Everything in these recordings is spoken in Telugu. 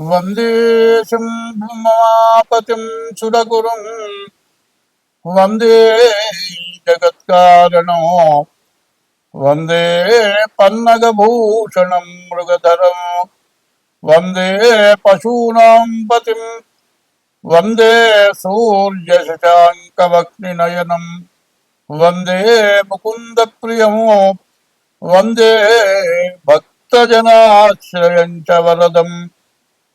వందే శంభుమాపతిం సురగురుం వందే జగత్కారణో వందే పన్నగభూషణం మృగధరం వందే పశూనాం పతిం వందే సూర్యశశాంకవక్నినయనం వందే ముకుంద ముకుందప్రియం వందే భక్తజనాశ్రయం చ వరదం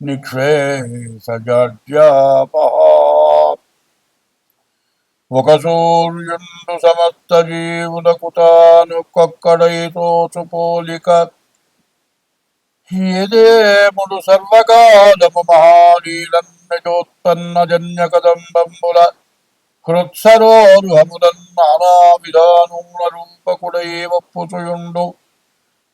నిక్షేసజాడ్యాపహ ఒక సూర్యుండు సమస్త జీవులకు తాను కొక్కడైతోచు పోలిక. ఏదేముడు సర్వకాలము మహానీలన్నజోత్పన్న జన్య కదంబంబుల హృత్సరోరుహములన్ నానా విధానముల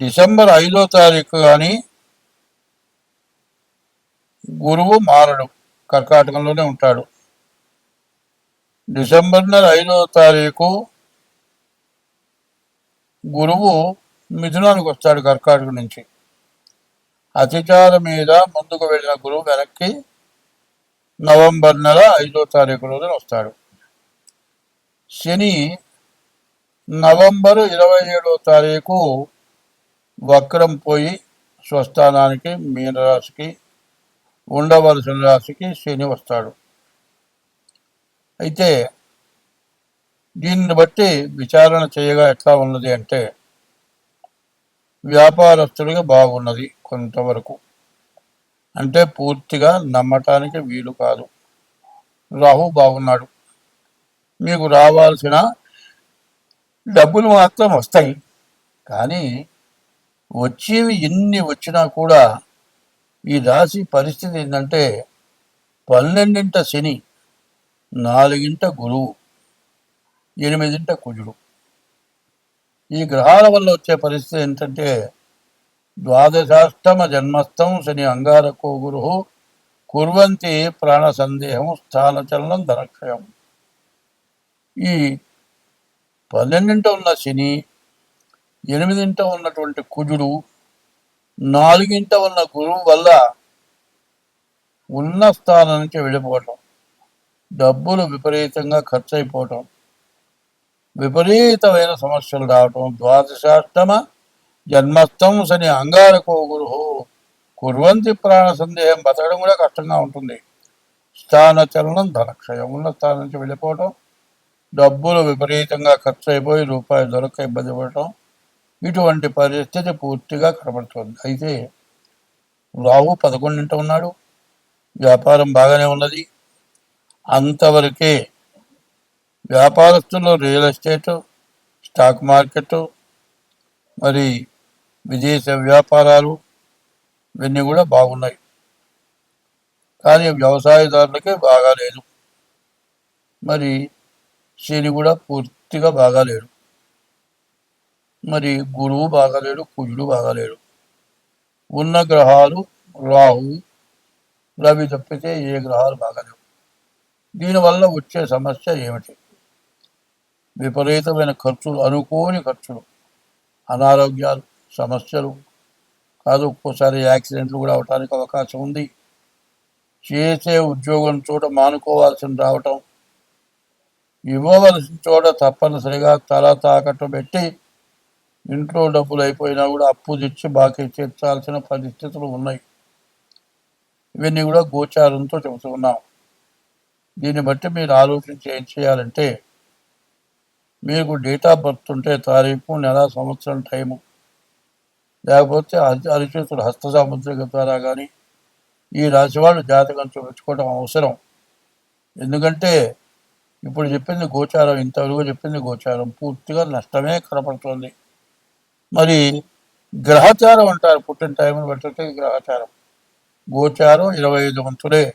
డిసెంబర్ ఐదో తారీఖు కానీ గురువు మారడు. కర్కాటకంలోనే ఉంటాడు. డిసెంబర్ నెల ఐదో తారీఖు గురువు మిథునానికి వస్తాడు కర్కాటక నుంచి. అతిచార మీద ముందుకు వెళ్ళిన గురువు వెనక్కి నవంబర్ నెల ఐదో తారీఖు రోజున వస్తాడు. శని నవంబరు ఇరవై ఏడో తారీఖు వక్రం పోయి స్వస్థానానికి మీనరాశికి ఉండవలసిన రాశికి శని వస్తాడు. అయితే దీన్ని బట్టి విచారణ చేయగా ఎట్లా ఉన్నది అంటే వ్యాపారస్తుడిగా బాగున్నది కొంతవరకు. అంటే పూర్తిగా నమ్మటానికి వీలు కాదు. రాహు బాగున్నాడు. మీకు రావాల్సిన డబ్బులు మాత్రం వస్తాయి. కానీ వచ్చేవి ఎన్ని వచ్చినా కూడా ఈ రాశి పరిస్థితి ఏంటంటే పన్నెండింట శని నాలుగింట గురువు ఎనిమిదింట కుజుడు. ఈ గ్రహాల వల్ల వచ్చే పరిస్థితి ఏంటంటే ద్వాదశాష్టమ జన్మస్థం శని అంగారకో గురు కుర్వంతి ప్రాణ సందేహం స్థానచలనం ధనక్షయం. ఈ పన్నెండింట ఉన్న శని ఎనిమిదింట ఉన్నటువంటి కుజుడు నాలుగింట ఉన్న గురువు వల్ల ఉన్న స్థానం నుంచి వెళ్ళిపోవటం డబ్బులు విపరీతంగా ఖర్చు అయిపోవటం విపరీతమైన సమస్యలు రావటం ద్వాదశాష్టమ జన్మస్థం శని అంగారకో గురు కుర్వంతి ప్రాణ సందేహం బతకడం కూడా కష్టంగా ఉంటుంది. స్థాన చలనం ధనక్షయం ఉన్న స్థానం నుంచి వెళ్ళిపోవటం డబ్బులు విపరీతంగా ఖర్చు అయిపోయి రూపాయి దొరక ఇబ్బంది పడటం ఇటువంటి పరిస్థితి పూర్తిగా కనబడుతుంది. అయితే రావు పదకొండింట ఉన్నాడు. వ్యాపారం బాగానే ఉన్నది. అంతవరకే వ్యాపారస్తులు రియల్ ఎస్టేట్ స్టాక్ మార్కెట్ మరి విదేశ వ్యాపారాలు ఇవన్నీ కూడా బాగున్నాయి. కానీ వ్యవసాయదారులకే బాగాలేదు. మరి శని కూడా పూర్తిగా బాగాలేడు. మరి గురువు బాగాలేడు కుజుడు బాగాలేడు. ఉన్న గ్రహాలు రాహు రవి తప్పితే ఏ గ్రహాలు బాగాలేవు. దీనివల్ల వచ్చే సమస్య ఏమిటి? విపరీతమైన ఖర్చులు అనుకోని ఖర్చులు అనారోగ్యాలు సమస్యలు. కాదు ఒక్కోసారి యాక్సిడెంట్లు కూడా అవడానికి అవకాశం ఉంది. చేసే ఉద్యోగం చోట మానుకోవాల్సిన రావటం ఇవ్వవలసిన చోట తప్పనిసరిగా తల తాకట్టు పెట్టి ఇంట్లో డబ్బులు అయిపోయినా కూడా అప్పు తెచ్చి బాకీ తీర్చాల్సిన పరిస్థితులు ఉన్నాయి. ఇవన్నీ కూడా గోచారంతో చెబుతున్నాం దీన్ని బట్టి మీరు ఆలోచించి ఏం చేయాలంటే మీకు డేట్ ఆఫ్ బర్త్ ఉంటే తారీఖు నెల సంవత్సరం టైము. లేకపోతే అరిచేతుడు హస్త సాముద్రిక ద్వారా కానీ ఈ రాశి వాళ్ళు జాతకం చూపించుకోవడం అవసరం. ఎందుకంటే ఇప్పుడు చెప్పింది గోచారం ఇంతవరకు చెప్పింది గోచారం. పూర్తిగా నష్టమే కనపడుతుంది. మరి గ్రహచారం అంటారు పుట్టిన టైంను బట్టి గ్రహచారం. గోచారం ఇరవై ఐదు వంతులే.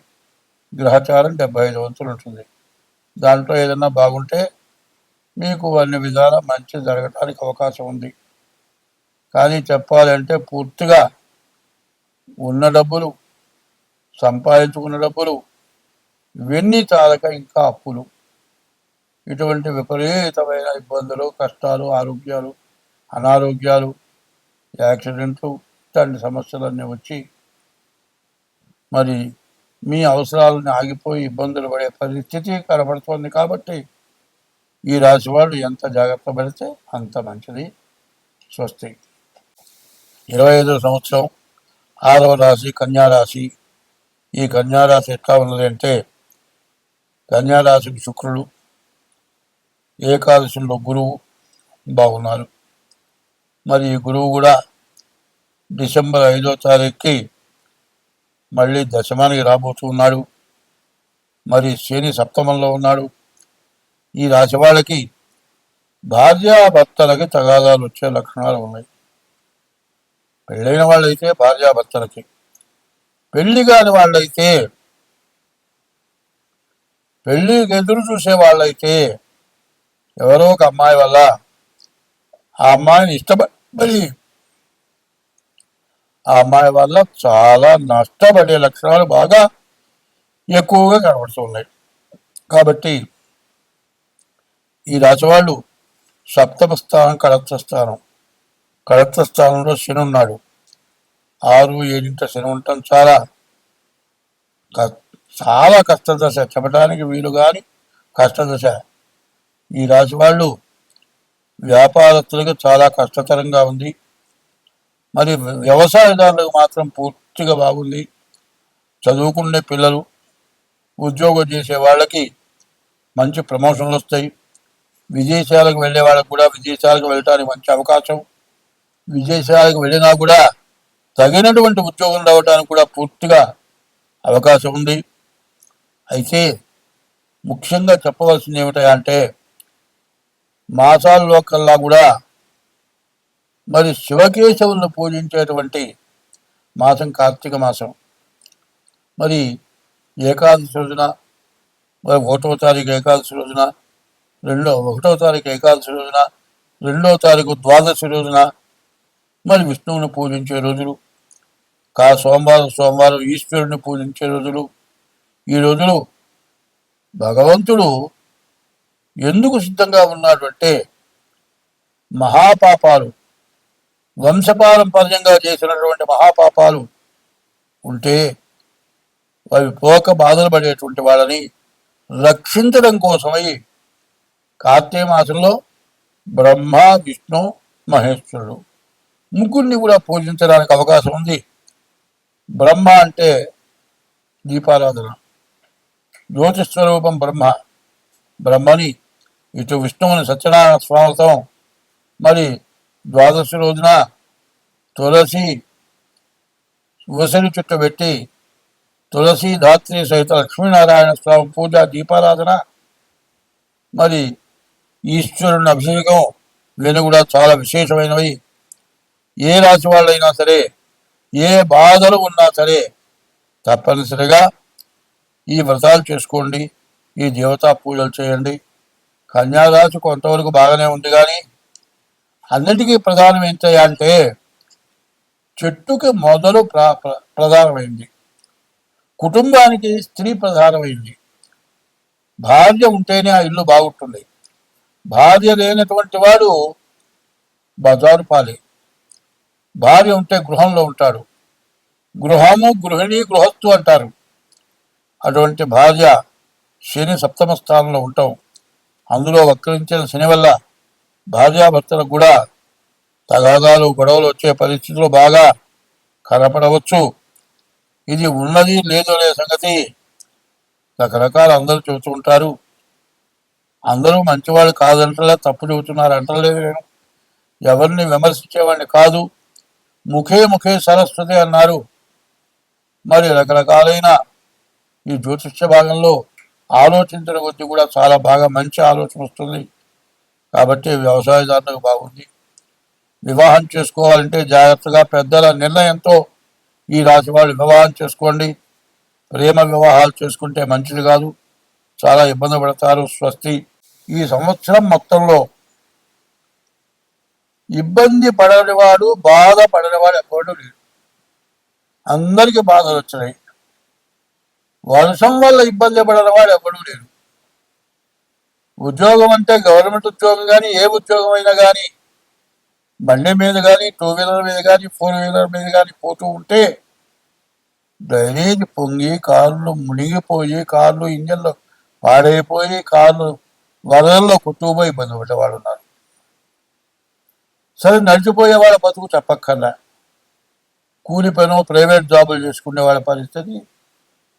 గ్రహచారం డెబ్బై ఐదు వంతులు ఉంటుంది. దాంట్లో ఏదన్నా బాగుంటే మీకు అన్ని విధాలా మంచి జరగడానికి అవకాశం ఉంది. కానీ చెప్పాలంటే పూర్తిగా ఉన్న డబ్బులు సంపాదించుకున్న డబ్బులు ఇవన్నీ చాలక ఇంకా అప్పులు. ఇటువంటి విపరీతమైన ఇబ్బందులు కష్టాలు ఆరోగ్యాలు అనారోగ్యాలు యాక్సిడెంట్లు ఇట్లాంటి సమస్యలన్నీ వచ్చి మరి మీ అవసరాలను ఆగిపోయి ఇబ్బందులు పడే పరిస్థితి కనబడుతోంది కాబట్టి ఈ రాశి వాళ్ళు ఎంత జాగ్రత్త పడితే అంత మంచిది. స్వస్తి. ఇరవై ఐదో సంవత్సరం ఆరవ రాశి కన్యారాశి ఈ కన్యారాశి ఎట్లా ఉన్నది అంటే కన్యా శుక్రుడు ఏకాదశిలో గురువు బాగున్నారు. మరి ఈ గురువు కూడా డిసెంబర్ ఐదో తారీఖుకి మళ్ళీ దశమానికి రాబోతున్నాడు మరి శని సప్తమంలో ఉన్నాడు. ఈ రాశి వాళ్ళకి భార్యాభర్తలకి తగాదాలు వచ్చే లక్షణాలు ఉన్నాయి. పెళ్ళైన వాళ్ళైతే భార్యాభర్తలకి పెళ్ళి కాని వాళ్ళైతే పెళ్ళికి ఎదురు చూసే వాళ్ళైతే ఎవరో ఒక అమ్మాయి వల్ల ఆ అమ్మాయిని ఇష్టపడి ఆ అమ్మాయి వల్ల చాలా నష్టపడే లక్షణాలు బాగా ఎక్కువగా కనబడుతున్నాయి కాబట్టి ఈ రాజవాళ్ళు సప్తమ స్థానం కడత్వ స్థానం. కడత్వ స్థానంలో శని ఉన్నాడు. ఆరు ఏడింట శని ఉండటం చాలా చాలా కష్టదశ. చెప్పడానికి వీలు కానీ కష్టదశ. ఈ రాశి వాళ్ళు వ్యాపారస్తులకు చాలా కష్టతరంగా ఉంది. మరి వ్యవసాయదారులకు మాత్రం పూర్తిగా బాగుంది. చదువుకునే పిల్లలు ఉద్యోగం చేసే వాళ్ళకి మంచి ప్రమోషన్లు వస్తాయి. విదేశాలకు వెళ్ళే వాళ్ళకి కూడా విదేశాలకు వెళ్ళడానికి మంచి అవకాశం. విదేశాలకు వెళ్ళినా కూడా తగినటువంటి ఉద్యోగం రావడానికి కూడా పూర్తిగా అవకాశం ఉంది. అయితే ముఖ్యంగా చెప్పవలసింది ఏమిటంటే మాసాల్లో కల్లా కూడా మరి శివకేశవులను పూజించేటువంటి మాసం కార్తీక మాసం. మరి ఏకాదశి రోజున మరి ఒకటో తారీఖు ఏకాదశి రోజున రెండో ఒకటో తారీఖు ఏకాదశి రోజున రెండో తారీఖు ద్వాదశి రోజున మరి విష్ణువుని పూజించే రోజులు కా సోమవారం సోమవారం ఈశ్వరుని పూజించే రోజులు. ఈ రోజులు భగవంతుడు ఎందుకు సిద్ధంగా ఉన్నాడు అంటే మహాపాపాలు వంశపారంపర్యంగా చేసినటువంటి మహాపాపాలు ఉంటే అవి పోక బాధలు పడేటువంటి వాళ్ళని రక్షించడం కోసమై కార్తీక మాసంలో బ్రహ్మ విష్ణు మహేశ్వరుడు ముగ్గురిని కూడా పూజించడానికి అవకాశం ఉంది. బ్రహ్మ అంటే దీపారాధన. జ్యోతిస్వరూపం బ్రహ్మ. బ్రహ్మని ఇటు విష్ణువుని సత్యనారాయణ స్వామితో మరి ద్వాదశి రోజున తులసి ఉసిరి చుట్టూ పెట్టి తులసి ధాత్రి సహిత లక్ష్మీనారాయణ స్వామి పూజ దీపారాధన. మరి ఈశ్వరుని అభిషేకం ఇవన్నీ కూడా చాలా విశేషమైనవి. ఏ రాశి వాళ్ళైనా సరే ఏ బాధలు ఉన్నా సరే తప్పనిసరిగా ఈ వ్రతాలు చేసుకోండి ఈ దేవతా పూజలు చేయండి. కన్యారాశి కొంతవరకు బాగానే ఉంది కానీ అన్నిటికీ ప్రధానం ఏంటంటే అంటే చెట్టుకి మొదలు ప్ర ప్ర- ప్రధానమైంది. కుటుంబానికి స్త్రీ ప్రధానమైంది. భార్య ఉంటేనే ఆ ఇల్లు బాగుంటుంది. భార్య లేనటువంటి వాడు బజారు పాలే. భార్య ఉంటే గృహంలో ఉంటాడు. గృహము గృహిణి గృహస్థు అంటారు. అటువంటి భార్య శని సప్తమ స్థానంలో ఉంటాం అందులో వక్రించిన శని వల్ల భార్యాభర్తలకు కూడా తగాదాలు గొడవలు వచ్చే పరిస్థితులు బాగా కనపడవచ్చు. ఇది ఉన్నది లేదు అనే సంగతి రకరకాల అందరూ చెబుతూ ఉంటారు. అందరూ మంచివాళ్ళు కాదంటలే తప్పు చెబుతున్నారు అంటలేదు నేను. ఎవరిని విమర్శించేవాడిని కాదు. ముఖే ముఖే సరస్వతి అన్నారు. మరి రకరకాలైన ఈ జ్యోతిష్య భాగంలో ఆలోచించిన కొద్దీ కూడా చాలా బాగా మంచి ఆలోచన వస్తుంది. కాబట్టి వ్యవసాయదారులకు బాగుంది. వివాహం చేసుకోవాలంటే జాగ్రత్తగా పెద్దల నిర్ణయంతో ఈ రాశి వాళ్ళు వివాహం చేసుకోండి. ప్రేమ వివాహాలు చేసుకుంటే మంచిది కాదు. చాలా ఇబ్బంది పడతారు స్వస్తి. ఈ సంవత్సరం మొత్తంలో ఇబ్బంది పడనివాడు బాధ పడనివాడు ఎక్కడు లేడు. అందరికీ బాధలు వచ్చినాయి. వర్షం వల్ల ఇబ్బంది పడిన వాడు ఎవడూ లేడు. ఉద్యోగం అంటే గవర్నమెంట్ ఉద్యోగం కానీ ఏ ఉద్యోగం అయినా కానీ బండి మీద కానీ టూ వీలర్ మీద కానీ ఫోర్ వీలర్ మీద కానీ పోతూ ఉంటే డ్రైనేజ్ పొంగి కార్లు మునిగిపోయి కార్లు ఇంజన్లు పాడైపోయి కార్లు వరదల్లో కొట్టుకుపోయి ఇబ్బంది పడ్డవాళ్ళు ఉన్నారు సరే నడిచిపోయే వాళ్ళ బతుకు చెప్పక్కర్లా కూలి పనో ప్రైవేట్ జాబులు చేసుకునే వాళ్ళ పరిస్థితి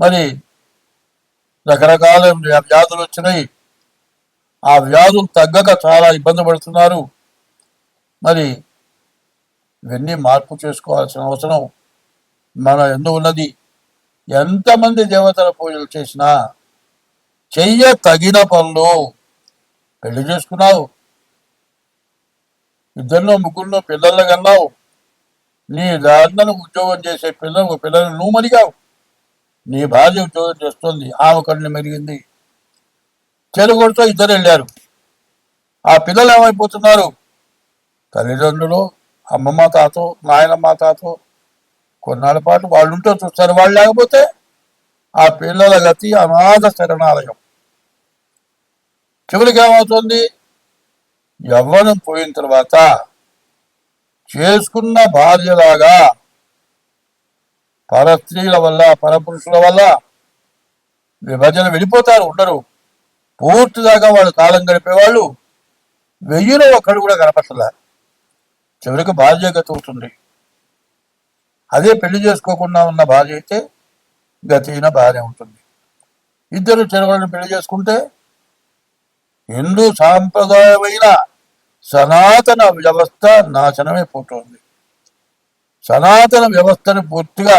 మరి రకరకాల వ్యాధులు వచ్చినాయి. ఆ వ్యాధులు తగ్గక చాలా ఇబ్బంది పడుతున్నారు. మరి ఇవన్నీ మార్పు చేసుకోవాల్సిన అవసరం మన ఎందు ఉన్నది. ఎంతమంది దేవతల పూజలు చేసినా చెయ్య తగిన పనులు పెళ్ళి చేసుకున్నావు. ఇద్దరిలో ముగ్గురులో పిల్లలు కన్నావు. నీ దాంట్లో ఉద్యోగం చేసే పిల్లలు పిల్లలు నువ్వు మరిగావు. నీ భార్య ఉద్యోగం చేస్తుంది. ఆమె కన్ను మెరిగింది. చెలుగుడితో ఇద్దరు వెళ్ళారు ఆ పిల్లలు ఏమైపోతున్నారు? తల్లిదండ్రులు అమ్మమ్మ తాతో నాయనమ్మ తాతో కొన్నాళ్ళ పాటు వాళ్ళు ఉంటూ చూస్తారు. వాళ్ళు లేకపోతే ఆ పిల్లల గతి అనాథ శరణాలయం. చివరికి ఏమవుతుంది? యవ్వనం పోయిన తర్వాత చేసుకున్న భార్యలాగా పరస్త్రీల వల్ల పరపురుషుల వల్ల విభజన వెళ్ళిపోతారు ఉండరు. పూర్తిదాకా వాళ్ళు కాలం గడిపేవాళ్ళు వెయ్యిలో ఒక్కడు కూడా కనపట్టలే చివరికి భార్య గతి అవుతుంది అదే పెళ్ళి చేసుకోకుండా ఉన్న భార్య అయితే గతిన భార్య ఉంటుంది. ఇద్దరు చిరవలను పెళ్ళి చేసుకుంటే హిందూ సాంప్రదాయమైన సనాతన వ్యవస్థ నాశనమే పోతుంది సనాతన వ్యవస్థను పూర్తిగా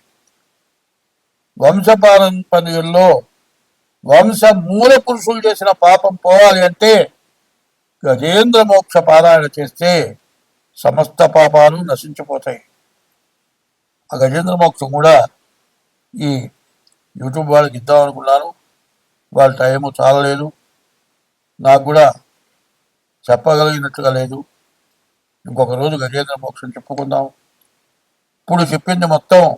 వంశపారంపర్యంలో వంశ మూల పురుషులు చేసిన పాపం పోవాలి అంటే గజేంద్ర మోక్ష పారాయణ చేస్తే సమస్త పాపాలు నశించిపోతాయి. ఆ గజేంద్ర మోక్షం కూడా ఈ యూట్యూబ్ వాళ్ళకి ఇద్దాం అనుకున్నాను. వాళ్ళ టైము చాలలేదు. నాకు కూడా చెప్పగలిగినట్టుగా లేదు. ఇంకొక రోజు గజేంద్ర మోక్షం చెప్పుకుందాం. ఇప్పుడు చెప్పింది మొత్తం